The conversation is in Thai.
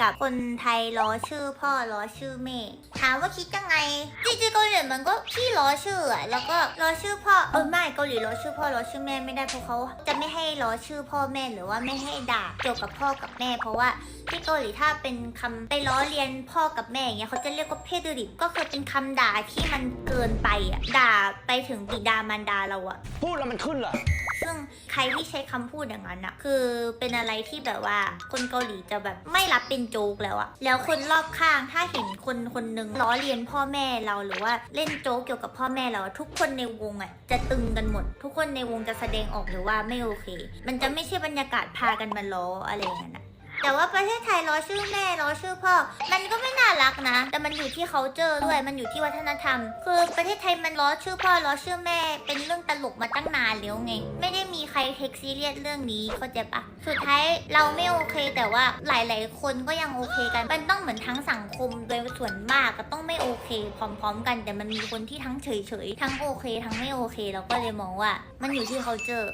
กับคนไทยล้อชื่อพ่อล้อชื่อแม่ถามว่าคิดยังไงจริงๆเกาหลีมันก็พี่ล้อชื่ออะแล้วก็ล้อชื่อพ่อเออไม่เกาหลีล้อชื่อพ่อล้อชื่อแม่ไม่ได้เพราะเขาจะไม่ให้ล้อชื่อพ่อแม่หรือว่าไม่ให้ด่าเกี่ยวกับพ่อกับแม่ เพราะว่าที่เกาหลีถ้าเป็นคำไปล้อเลียนพ่อกับแม่อย่างเงี้ยเขาจะเรียกว่าเพดริบก็คือเป็นคำด่าที่มันเกินไปอะด่าไปถึงบิดามารดาเราอะพูดแล้วมันขึ้นเหรอ ใครที่ใช้คำพูดอย่างนั้นอะคือเป็นอะไรที่แบบว่าคนเกาหลีจะแบบไม่รับเป็นโจ๊กแล้วอะแล้วคนรอบข้างถ้าเห็นคนคนหนึ่งล้อเลียนพ่อแม่เราหรือว่าเล่นโจ๊กเกี่ยวกับพ่อแม่เราทุกคนในวงอะจะตึงกันหมด ทุกคนในวงจะแสดงออกหรือว่าไม่โอเค มันจะไม่ใช่บรรยากาศพากันมาล้ออะไรอย่างนั้นอะแต่ว่าประเทศไทยล้อชื่อแม่ล้อชื่อพ่อ มันก็ไม่น่ารักนะ แต่มันอยู่ที่เขาเจอด้วย มันอยู่ที่วัฒนธรรม คือประเทศไทยมันล้อชื่อพ่อล้อชื่อแม่ เป็นเรื่องตลกมาตั้งนานแล้วไง ไม่ได้ รเทคซีเรียสเรื่องนี้เข้าใจปะสุดท้ายเราไม่โอเค แต่ว่าหลาย ๆ คนก็ยังโอเคกัน มันต้องเหมือนทั้งสังคมโดยส่วนมากก็ต้องไม่โอเคพร้อม ๆ กัน แต่มันมีคนที่ทั้งเฉย ๆ ทั้งโอเค ทั้งไม่โอเค เราก็เลยมองว่า มันอยู่ที่เขาเจอ